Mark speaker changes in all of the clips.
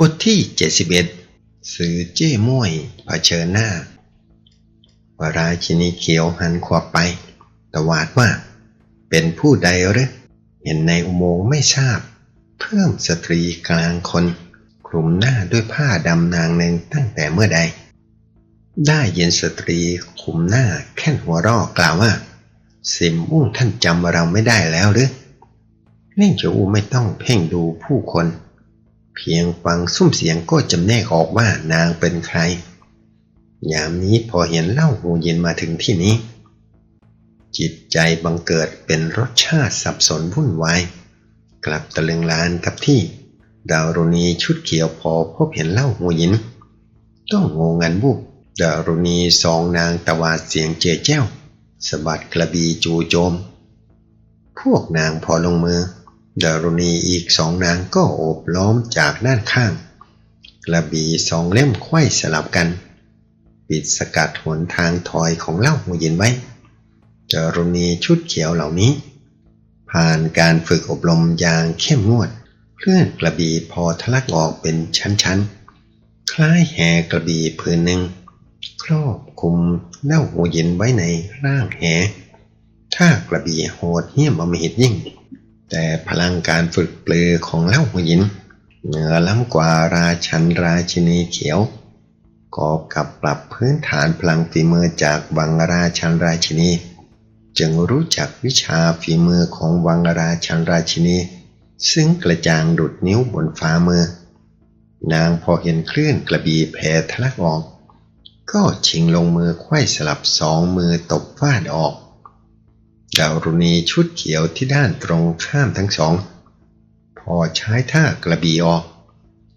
Speaker 1: บทที่ 71 สื่อเจ้ม่วยเผชิญหน้าวราชินีเขียวหันขวบไป ตวาดว่า เป็นผู้ใดหรือเห็นในอุโมงค์ไม่ทราบ เพิ่มสตรีกลางคน คลุมหน้าด้วยผ้าดำนางหนึ่งตั้งแต่เมื่อใด ได้ยินสตรีคลุมหน้าแค่นหัวรอกล่าวว่า สิมมุ่งท่านจำเราไม่ได้แล้วหรือเล่งเจียวอูไม่ต้องเพ่งดูผู้คน เพียงฟังซุ้มเสียงก็จำแนกออกว่านางเป็นใคร ยามนี้พอเห็นเล่าหูเย็นมาถึงที่นี้ จิตใจบังเกิดเป็นรสชาติสับสนวุ่นวายกลับตะลึงลานกับที่ ดาวรุณีชุดเขียวพอพบเห็นเล่าหูหยิน ต้องงงงันบุบดาวรุณีสองนางตะวาดเสียงเจเจ้าสะบัดกระบีจูโจม พวกนางพอลงมือ ดารุณีอีกสองนางก็โอบล้อมจากด้านข้าง กระบี่สองเล่มไขว้สลับกัน ปิดสกัดหนทางถอยของเล่าหูเย็นไว้ดารุณีชุดเขียวเหล่านี้ ผ่านการฝึกอบรมอย่างเข้มงวด เคลื่อนกระบี่พอทะลักออกเป็นชั้นๆ คล้ายแหกระบี่ผืนหนึ่ง ครอบคุมเล่าหูเย็นไว้ในร่างแห ถ้ากระบี่โหดเหี้ยมอมหิตยิ่ง แต่พลังการฝึกปลือของเล่าหัวหิน เหนือล้ำกว่าราชันราชินีเขียวกอบกับปรับพื้นฐานพลังฝีมือจากวังราชันราชินี จึงรู้จักวิชาฝีมือของวังราชันราชินี ซึ่งกระจางดุดนิ้วบนฝ่ามือ นางพอเห็นคลื่นกระบี่แผ่ทะลักออก ก็ชิงลงมือไขว้สลับสองมือตบฟาดออก ดาวรุณีชุดเขียวที่ด้านตรงข้ามทั้งสอง พอใช้ท่ากระบี่ออก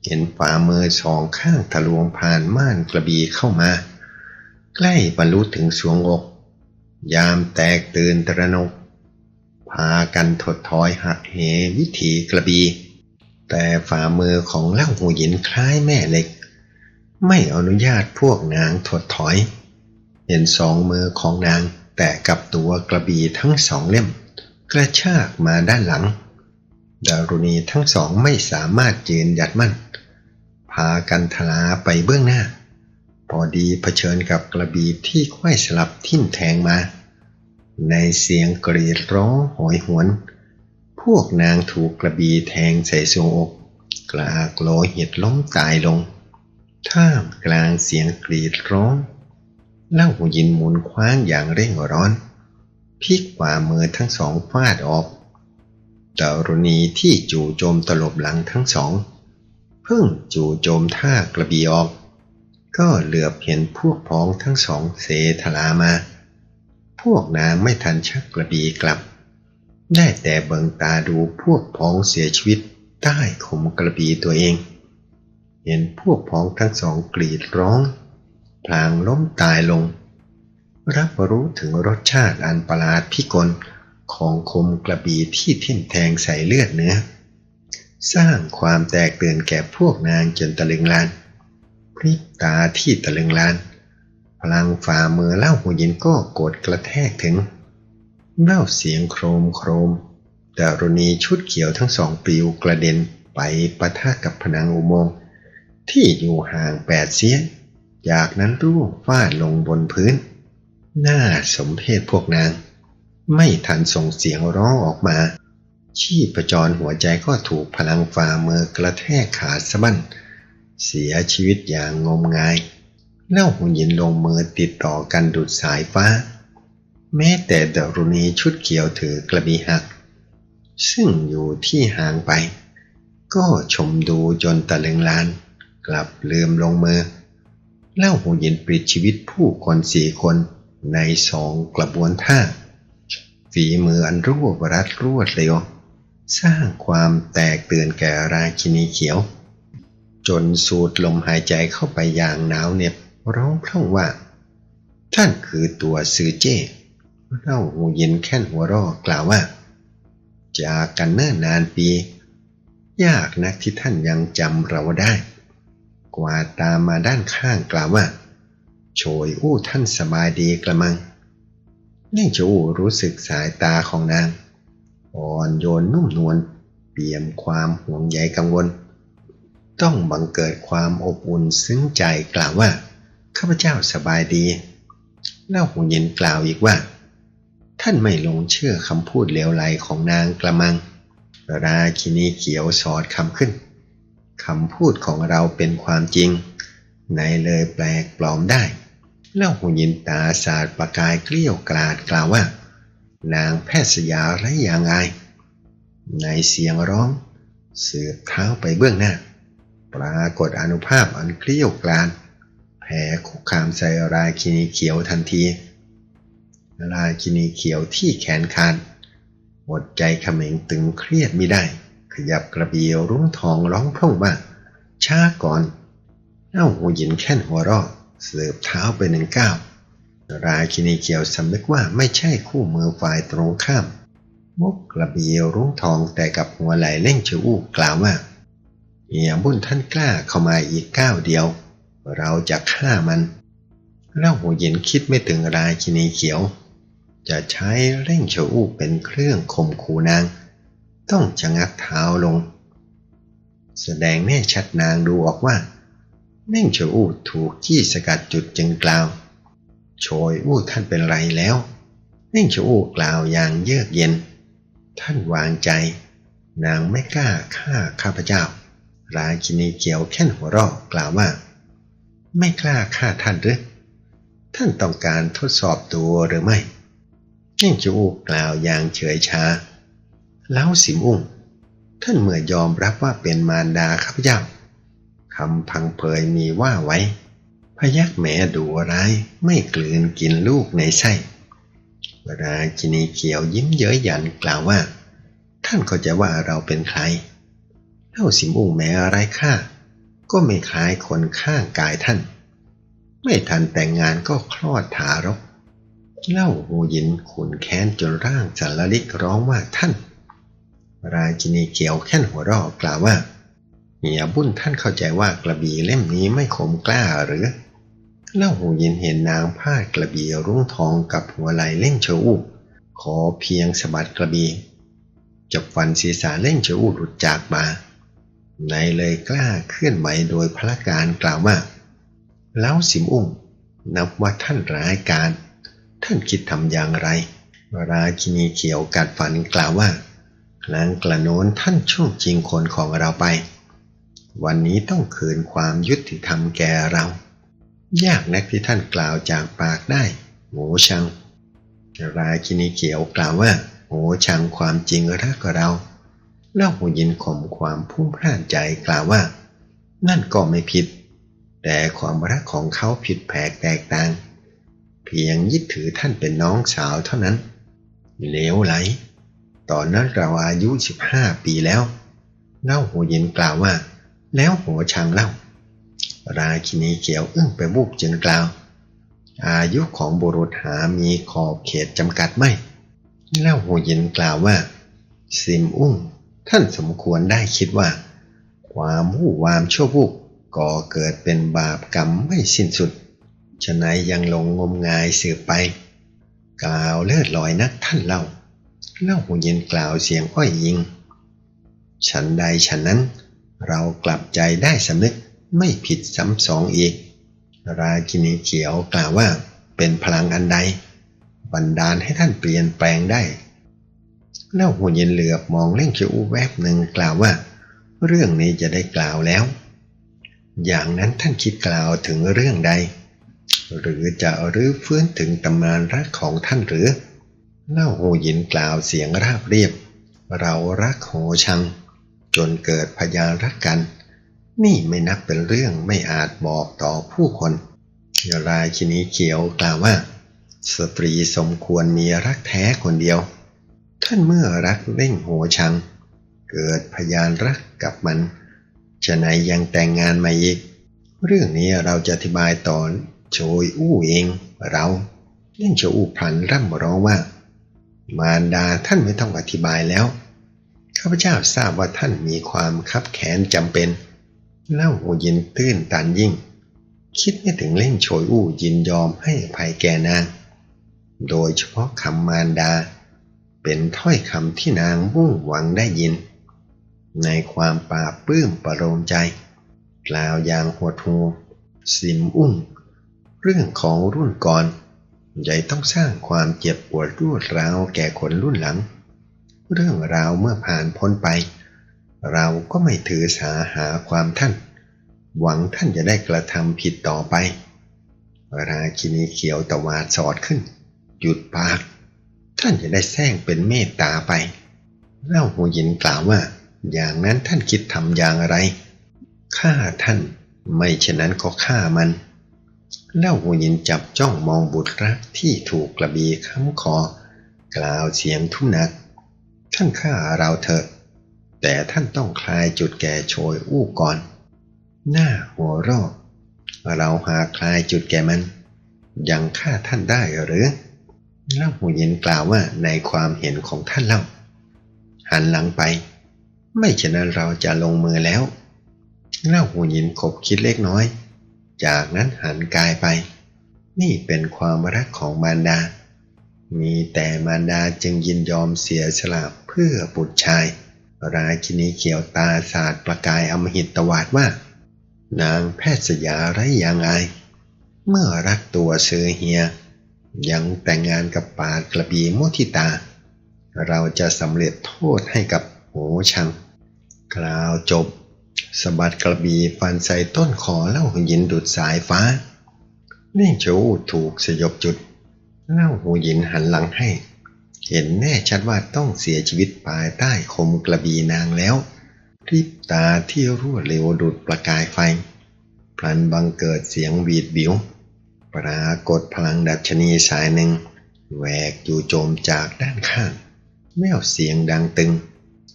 Speaker 1: เห็นฝ่ามือสองข้างทะลวงผ่านม่านกระบี่เข้ามา ใกล้บรรลุถึงสวงอก ยามแตกตื่นตระหนก พากันถดถอยหักเหวิถีกระบี่แต่ฝ่ามือของเล่าหูหยินคล้ายแม่เหล็ก ไม่อนุญาตพวกนางถดถอย เห็นสองมือของนาง แต่กับตัวกระบี่ทั้งสองเล่ม กระชากมาด้านหลัง ดารุณีทั้งสองไม่สามารถยืนหยัดมั่น พากันทลาไปเบื้องหน้า พอดีเผชิญกับกระบี่ที่ไขว้สลับทิ่มแทงมา ในเสียงกรีดร้องโหยหวน พวกนางถูกกระบี่แทงใส่ทรวงอกกลากโลหิตล้มตายลง ท่ามกลางเสียงกรีดร้อง เล่าหูยินหมุนคว้างอย่างเร่งร้อนพลิกขวามือทั้งสองฟาดออกดารุณีที่จู่โจมตลบหลังทั้งสอง เพิ่งจู่โจมท่ากระบี่ออก ก็เหลือบเห็นพวกพ้องทั้งสองเสทลามา พวกนางไม่ทันชักกระบี่กลับ ได้แต่เบิงตาดูพวกพ้องเสียชีวิตใต้ขมกระบี่ตัวเอง เห็นพวกพ้องทั้งสองกรีดร้อง พลางล้มตายลง รับรู้ถึงรสชาติอันประหลาดพิกลของคมกระบี่ที่ทิ่มแทงใส่เลือดเนื้อ สร้างความแตกตื่นแก่พวกนางจนตะลึงลาน พริบตาที่ตะลึงลาน พลังฝ่ามือเล่าหูยินก็กดกระแทกถึงเล่าเสียงโครมโครมดารุณีชุดเขียวทั้งสองปลิวกระเด็นไปปะทะกับผนังอุโมงค์ที่อยู่ห่างแปดเสียน จากนั้นร่วงฟาดลงบนพื้น หน้าสมเพศพวกนาง ไม่ทันส่งเสียงร้องออกมา ชีพจรหัวใจก็ถูกพลังฝ่ามือกระแทกขาดสะบั้น เสียชีวิตอย่างงมงายเล่าหุ่นยินลงมือติดต่อกันดุดสายฟ้า แม้แต่ดรุณีชุดเขียวถือกระบี่หัก ซึ่งอยู่ที่ห่างไป ก็ชมดูจนตะลึงลาน กลับลืมลงมือ เล่าหูเย็นปลิดชีวิตผู้คนสี่คนในสองกระบวนท่า ฝีมืออันรวบรัดรวดเร็ว สร้างความแตกตื่นแก่ราชินีเขียว จนสูดลมหายใจเข้าไปอย่างหนาวเหน็บร้องพร่องว่า ท่านคือตัวซือเจ้เล่าหูยินแค่นหัวรอกล่าวว่า จากกันเนิ่นนานปี ยากนักที่ท่านยังจำเราได้ กว่าตามมาด้านข้างกล่าวว่า โชยอู้ท่านสบายดีกระมังเน่งจะอู้รู้สึกสายตาของนาง อ่อนโยนนุ่มนวลเปี่ยมความห่วงใยกังวล ต้องบังเกิดความอบอุ่นซึ้งใจกล่าวว่า ข้าพเจ้าสบายดีเล่าหูเย็นกล่าวอีกว่า ท่านไม่ลงเชื่อคำพูดเลวไหลของนางกระมัง ราคินีเขียวสอดคำขึ้น คำพูดของเราเป็นความจริงไหนเลยแปลกปลอมได้เล่าหูยินตาศาสาดประกายเกลี้ยวกราดกล่าวว่า นางแพทย์สยาไรอย่างไงในเสียงร้องเสืบเท้าไปเบื้องหน้า ปรากฏอนุภาพอันเกลี้ยวกราดแผ่คุกคามใส่ราคินีเขียวทันที ราคินีเขียวที่แขนคานหมดใจเขม็งตึงเครียดไม่ได้ ยับกระเบียวรุ้งทองร้องพร่งว่าช้าก่อนเอ้าหูหยินแค่นหัวรอกเสืบเท้าไปหนึ่งก้าวราคินีเขียวสำนึกว่าไม่ใช่คู่มือฝ่ายตรงข้าม มกกระเบียวรุ้งทองแต่กับหัวไหลเล่งชื่ออู้กล่าวว่าเอียบุญท่านกล้าเข้ามาอีกก้าวเดียว เราจะฆ่ามันเล่าหูเย็นคิดไม่ถึงราคินีเขียว จะใช้เร่งเฉอู้เป็นเครื่องข่มขู่นาง ต้องชะงักเท้าลง แสดงแน่ชัดนางดูออกว่าเน่งเฉอู้ถูกจี้สกัดจุดจึงกล่าว โชยอู้ท่านเป็นไรแล้วเน่งเฉอู้กล่าวอย่างเยือกเย็น ท่านวางใจ นางไม่กล้าฆ่าข้าพเจ้า ราคินีเขียวแค่นหัวราะกล่าวว่า ไม่กล้าฆ่าท่านหรือท่านต้องการทดสอบตัวหรือไม่เน่งเฉอู้กล่าวอย่างเฉยชา เล้าสิมอุ้งท่านเมื่อยอมรับว่าเป็นมารดาข้าพเจ้าคำพังเพยมีว่าไว้ พยักแม่ดูร้ายไม่กลืนกินลูกในไส้ราชินีเขียวยิ้มเย้ยหยันกล่าวว่า ท่านก็จะว่าเราเป็นใครเล่าสิมอุ้งแม้อะไรค่าก็ไม่คล้ายคนข้างกายท่าน ไม่ทันแต่งงานก็คลอดทารก เล่าหูยินขุนแค้นจนร่างจันลลิกร้องว่าท่าน ราชินีเขียวแค่นหัวราะกล่าวว่าเหียบุญท่านเข้าใจว่ากระบี่เล่มนี้ไม่คมกล้าหรือเล่าหูยินเห็นนางพาดกระบี่รุ้งทองกับหัวไหลเล่งเชอูขอเพียงสะบัดกระบี่จับฟันศีรษะเล่งเชอูหลุดจากมา ในเลยกล้าเคลื่อนไหวโดยพละการกล่าวว่าเล้าสิมอุ้งนับว่าท่านร้ายการ ท่านคิดทำอย่างไร ราคินีเขียวกัดฝันกล่าวว่า หลังกระโน้นท่านช่วงจริงคนของเราไป วันนี้ต้องคืนความยุติธรรมแก่เรา ยากนักที่ท่านกล่าวจากปากได้โง่ชัง ราคินีเขียวกล่าวว่าโง่ชังความจริงรักเราเล่าหูยินข่มความพุ่งพล่านใจกล่าวว่า นั่นก็ไม่ผิด แต่ความรักของเขาผิดแผกแตกต่าง เพียงยึดถือท่านเป็นน้องสาวเท่านั้น เลวไหล ตอนนั้นเราอายุสิบห้าปีแล้ว เล่าหูยินกล่าวว่า แล้วหัวช้างเล่า ราคินีเขียวอึ้งไปบุกจึงกล่าว อายุของบุรุษหามีขอบเขตจำกัดไม่เล่าหัวเยินกล่าวว่า ซิมอุ้งท่านสมควรได้คิดว่า ความหู้วามชั่วบุกก่อเกิดเป็นบาปกรรมไม่สิ้นสุดฉะนั้นยังลงงมงายสืบไป กล่าวเลิศลอยนักท่านเล่า เล่าหูเยินกล่าวเสียงอ้อยยิง ฉันใดฉันนั้น เรากลับใจได้สำนึกไม่ผิดซ้ำสองอีก ราคินีเขียวกล่าวว่าเป็นพลังอันใด บันดาลให้ท่านเปลี่ยนแปลงได้เล่าหัวเย็นเหลือบมองเล่งเขียวแวบหนึ่งกล่าวว่า เรื่องนี้จะได้กล่าวแล้ว อย่างนั้นท่านคิดกล่าวถึงเรื่องใด หรือจะรื้อฟื้นถึงตำนานรักของท่านหรือ เล่าหูยินกล่าวเสียงราบเรียบ เรารักโหชัง จนเกิดพยานรักกัน นี่ไม่นับเป็นเรื่องไม่อาจบอกต่อผู้คนยรายชินีเขียวกล่าวว่า สตรีสมควรมีรักแท้คนเดียว ท่านเมื่อรักเล่งหัวชัง เกิดพยานรักกับมัน จะไหนยังแต่งงานมาอีก เรื่องนี้เราจะอธิบายต่อโชยอู้เองเราเล่นโชยอู้พลันร่ำร้องว่า มารดาท่านไม่ต้องอธิบายแล้ว ข้าพเจ้าทราบว่าท่านมีความคับแค้นจำเป็นเล่าหูยินตื้นตันยิ่ง คิดไม่ถึงเล่นโชยอู้ยินยอมให้ภัยแก่นาง โดยเฉพาะคำมารดา เป็นถ้อยคำที่นางมุ่งหวังได้ยิน ในความปราปลื้มประโลมใจ กล่าวอย่างหัวทูสิมอุ้งเรื่องของรุ่นก่อน ใหญ่ต้องสร้างความเจ็บปวดรวดร้าวแก่คนรุ่นหลัง เรื่องราวเมื่อผ่านพ้นไป เราก็ไม่ถือสาหาความท่าน หวังท่านจะได้กระทำผิดต่อไป ราชินีเขียวตะวาดสอดขึ้น หยุดปาก ท่านจะได้แซงเป็นเมตตาไปเล่าหูยินกล่าวว่า อย่างนั้นท่านคิดทำอย่างไรฆ่าท่าน ไม่เช่นนั้นก็ฆ่ามัน เล่าหูยินจับจ้องมองบุตรรักที่ถูกกระบีค้ำคอ กล่าวเสียงทุ่มนัก ท่านฆ่าเราเถอะ แต่ท่านต้องคลายจุดแก่โชยอู้ก่อน หน้าหัวรอบเราหาคลายจุดแก่มัน ยังฆ่าท่านได้หรือเล่าหูยินกล่าวว่าในความเห็นของท่านเล่า หันหลังไป ไม่ฉะนั้นเราจะลงมือแล้วเล่าหูยินขบคิดเล็กน้อย จากนั้นหันกายไป นี่เป็นความรักของมารดา มีแต่มารดาจึงยินยอมเสียสละเพื่อบุตรชาย ราชินีเขียวตาศาสาดประกายอมหิตตวาดว่า นางแพทย์สยาไรอย่างอายเมื่อรักตัวเซอเฮีย ยังแต่งงานกับปาดกระบีมุทิตา เราจะสำเร็จโทษให้กับโหชัง กล่าวจบ สะบัดกระบี่ฟันใส่ต้นคอเล่าหูยินดุดสายฟ้าเล่งโจวถูกสยบจุด เล่าหูยินหันหลังให้ เห็นแน่ชัดว่าต้องเสียชีวิตภายใต้คมกระบี่นางแล้วรีบตาที่รวดเร็วดุดประกายไฟพลันบังเกิดเสียงบีดบิว ปรากฏพลังดัชนีสายหนึ่งแหวกอยู่โจมจากด้านข้างแมวเสียงดังตึง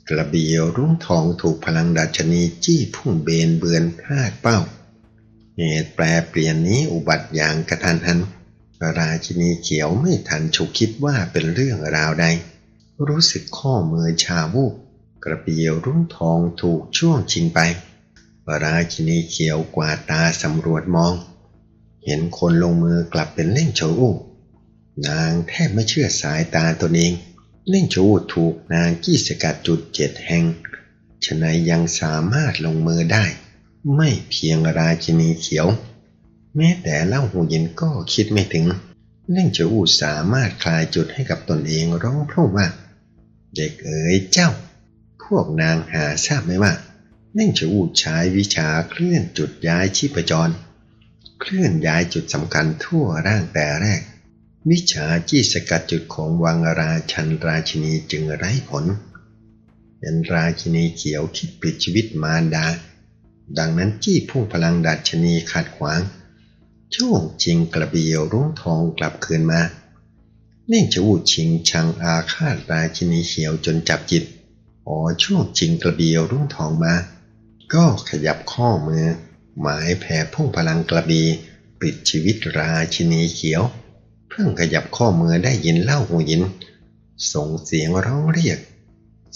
Speaker 1: กระบี่รุ้งทองถูกพลังดัชนีจี้พุ่งเบนเบือนพลาดเป้า เหตุแปรเปลี่ยนนี้อุบัติอย่างกระทันหัน ราชินีเขียวไม่ทันฉุกคิดว่าเป็นเรื่องราวใด รู้สึกข้อมือชาวูบกระเปียวรุ่งทองถูกช่วงชิงไป ราชินีเขียวกวาดตาสำรวจมอง เห็นคนลงมือกลับเป็นเล่งโชวูนางแทบไม่เชื่อสายตาตนเอง เล่งโชวูถูกนางกี้สกัดจุดเจ็ดแห่งฉนั้นยังสามารถลงมือได้ ไม่เพียงราชินีเขียว แม้แต่เล่าหูเย็นก็คิดไม่ถึง เล่งโชวูสามารถคลายจุดให้กับตนเองร้องเพราะว่า เด็กเอ๋ยเจ้า พวกนางหาทราบไหมว่าเล่งโชวูใช้วิชาเคลื่อนจุดย้ายชีพจร เคลื่อนย้ายจุดสำคัญทั่วร่างแต่แรก วิชาจี้สกัดจุดของวังราชันราชินีจึงไร้ผลเป็นราชินีเขียวคิดปิดชีวิตมารดา ดังนั้นจี้พุ่งพลังดัชนีขัดขวาง โช่วงชิงกระเบียวรุ้งทองกลับคืนมาเน่งจะวูดชิงชังอาฆาตราชินีเขียวจนจับจิตพอช่วงชิงกระเบียวรุ้งทองมา ก็ขยับข้อมือ หมายแผ่พุ่งพลังกระบีปิดชีวิตราชินีเขียว เพิ่งขยับข้อมือได้ยินเล่าหูยิน ส่งเสียงร้องเรียก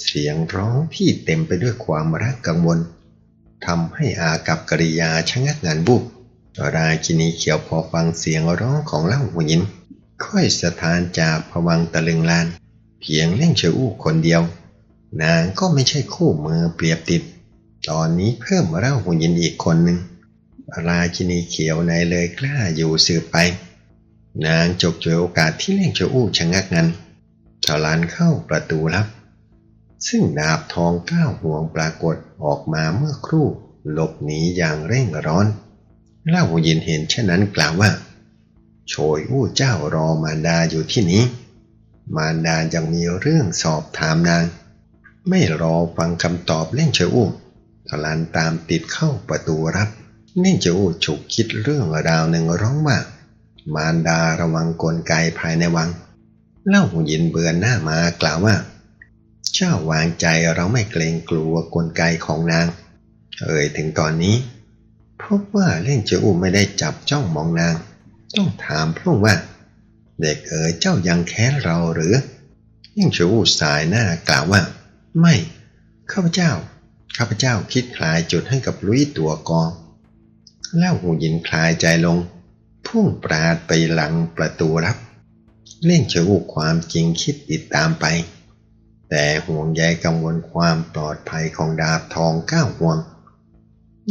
Speaker 1: เสียงร้องที่เต็มไปด้วยความรักกังวลทำให้อากับกริยาชะงักงันบุบราชินีเขียวพอฟังเสียงร้องของเล่าหูยิน ค่อยสถานจากผวังตะลึงลาน เพียงเล่งเชออู้คนเดียว นางก็ไม่ใช่คู่มือเปรียบติด ตอนนี้เพิ่มเล่าหูยินอีกคนหนึ่งราชินีเขียวในเลยกล้าอยู่สืบไป นางจกจวยโอกาสที่เล่งเชออู้ชะงักงันถลานเข้าประตูลับ ซึ่งดาบทองก้าวห่วงปรากฏออกมาเมื่อครู่หลบหนีอย่างเร่งร้อนเล่าหูยินเห็นเช่นนั้นกล่าวว่า โชยอู้เจ้ารอมารดาอยู่ที่นี้ มารดายังมีเรื่องสอบถามนาง ไม่รอฟังคำตอบเล่งเชออู้ทลานตามติดเข้าประตูรับเล่งเชออู้ฉุกคิดเรื่องราวหนึ่งร้องว่า มารดาระวังกลไกภายในวัง เล่าหูยินเบือนหน้ามากล่าวว่า เจ้าวางใจเราไม่เกรงกลัวกลไกของนาง เอ่ยถึงตอนนี้ พบว่าเล่งเจอูไม่ได้จับจ้องมองนาง ต้องถามพระว่า เด็กเอ๋ยเจ้ายังแค้นเราหรือ ยิ่งชูสายหน้ากล่าวว่า ไม่ข้าพเจ้าข้าพเจ้าคิดคลายจุดให้กับลุยตัวกองแล้วหูยินคลายใจลง พุ่งปราดไปหลังประตูรับ เล่งเฉวูความจริงคิดติดตามไป แต่ห่วงใยกังวลความปลอดภัยของดาบทองก้าวห่วง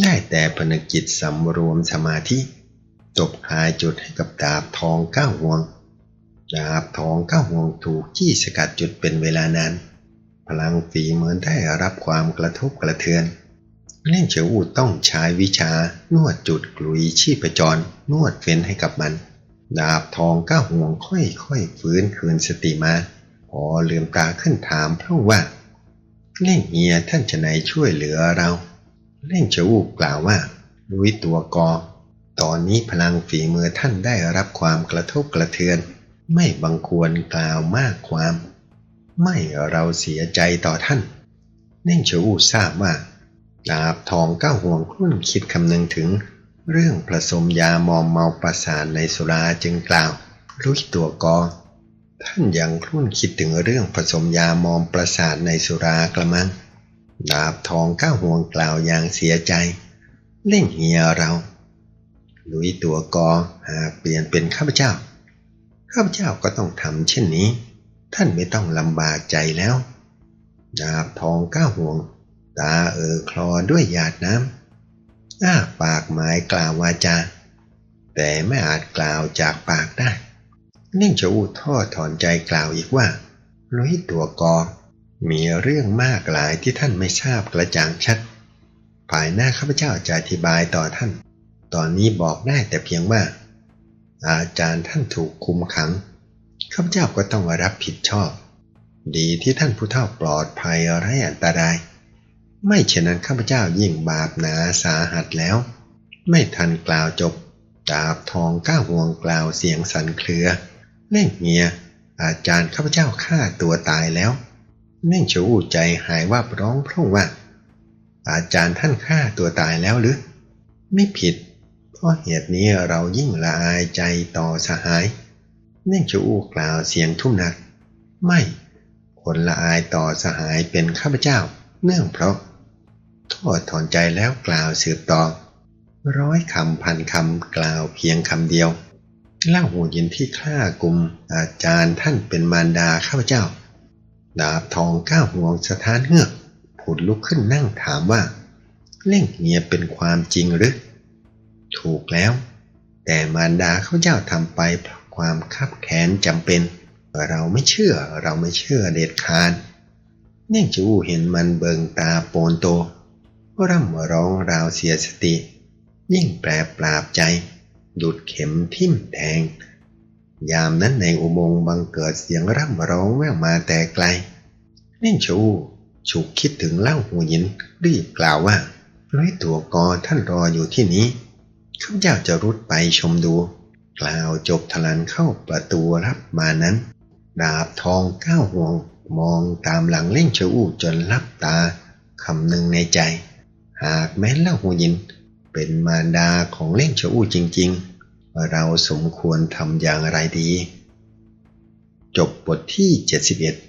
Speaker 1: ได้แต่พนึกจิตสำรวมสมาธิจบคลายจุดให้กับดาบทองก้าวห่วง ดาบทองก้าวห่วงถูกจี้สกัดจุดเป็นเวลานานพลังฝีเหมือนได้รับความกระทบกระเทือน เล่นเฉียวอูต้องใช้วิชานวดจุดกลุยชีพจรนวดเฟ้นให้กับมัน ดาบทองก้าวห่วงค่อยๆฟื้นคืนสติมา พอลืมตาขึ้นถามพระว่า เล่งเฮียท่านจะไหนช่วยเหลือเรา เล่งเฉียวอูกล่าวว่าลุยตัวกอ ตอนนี้พลังฝีมือท่านได้รับความกระทบกระเทือน ไม่บังควรกล่าวมากความ ไม่เราเสียใจต่อท่าน เน่งเฉวูทราบว่า ดาบทองก้าห่วงครุ่นคิดคำนึงถึง เรื่องผสมยามอมเมาประสาทในสุราจึงกล่าว รู้ตัวกอท่านยังครุ่นคิดถึงเรื่องผสมยามอมประสาทในสุรากระมัง ดาบทองก้าห่วงกล่าวอย่างเสียใจ เล่งเฮียเราลุยตัวกอหากเปลี่ยนเป็นข้าพเจ้า ข้าพเจ้าก็ต้องทำเช่นนี้ ท่านไม่ต้องลำบากใจแล้ว ดาบทองก้าห่วง ตาเออคลอด้วยหยาดน้ำอ้าปากหมายกล่าววาจา แต่ไม่อาจกล่าวจากปากได้เน่งจะอูท่อถอนใจกล่าวอีกว่าลุยตัวกองมีเรื่องมากหลายที่ท่านไม่ทราบกระจ่างชัด ภายหน้าข้าพเจ้าจะอธิบายต่อท่าน ตอนนี้บอกได้แต่เพียงว่า อาจารย์ท่านถูกคุมขัง ข้าพเจ้าก็ต้องรับผิดชอบ ดีที่ท่านผู้เฒ่าปลอดภัยไร้อันตราย ไม่เช่นนั้นข้าพเจ้ายิ่งบาปหนาสาหัสแล้ว ไม่ทันกล่าวจบ ดาบทองก้าวห่วงกล่าวเสียงสั่นเครือเล่งเงีย อาจารย์ข้าพเจ้าฆ่าตัวตายแล้ว เน่งชูใจหายว่าร้องพร่งว่า อาจารย์ท่านฆ่าตัวตายแล้วหรือ ไม่ผิด เพราะเหตุนี้เรายิ่งละอายใจต่อสหาย เน่งชูกล่าวเสียงทุ่มหนัก ไม่ คนละอายต่อสหายเป็นข้าพเจ้า เนื่องเพราะ โทษถอนใจแล้วกล่าวสืบต่อ ร้อยคำพันคำกล่าวเพียงคำเดียวเล่าหูยินที่ฆ่ากลุ่มอาจารย์ท่านเป็นมารดาข้าพเจ้า ดาบทองก้าวห่วงสถานเงือกผุดลุกขึ้นนั่งถามว่า เล่งเงียเป็นความจริงหรือ ถูกแล้ว แต่มารดาข้าพเจ้าทำไปเพราะความคับแค้นจำเป็น เราไม่เชื่อเราไม่เชื่อเด็ดขาดเน่งจูเห็นมันเบิงตาโปนโต ร่ำร้องราวเสียสติ ยิ่งแปรปราบใจ ดุดเข็มทิ่มแทง ยามนั้นในอุโมงค์บังเกิดเสียงร่ำร้องแว่วมาแต่ไกลเน่งชู ฉุกคิดถึงเล่าหูหยินรีบกล่าวว่าร้อยตัวกอท่านรออยู่ที่นี้ข้าพเจ้าจะรุดไปชมดู กล่าวจบทลันเข้าประตูรับมานั้น ดาบทองก้าวห่วงมองตามหลังเล่งเฉอูจนลับตาคำหนึ่งในใจ หากแม้นเล่าหูยิน เป็นมารดาของเล่งเฉอูจริง ๆ เราสมควรทำอย่างไรดี จบบทที่ 71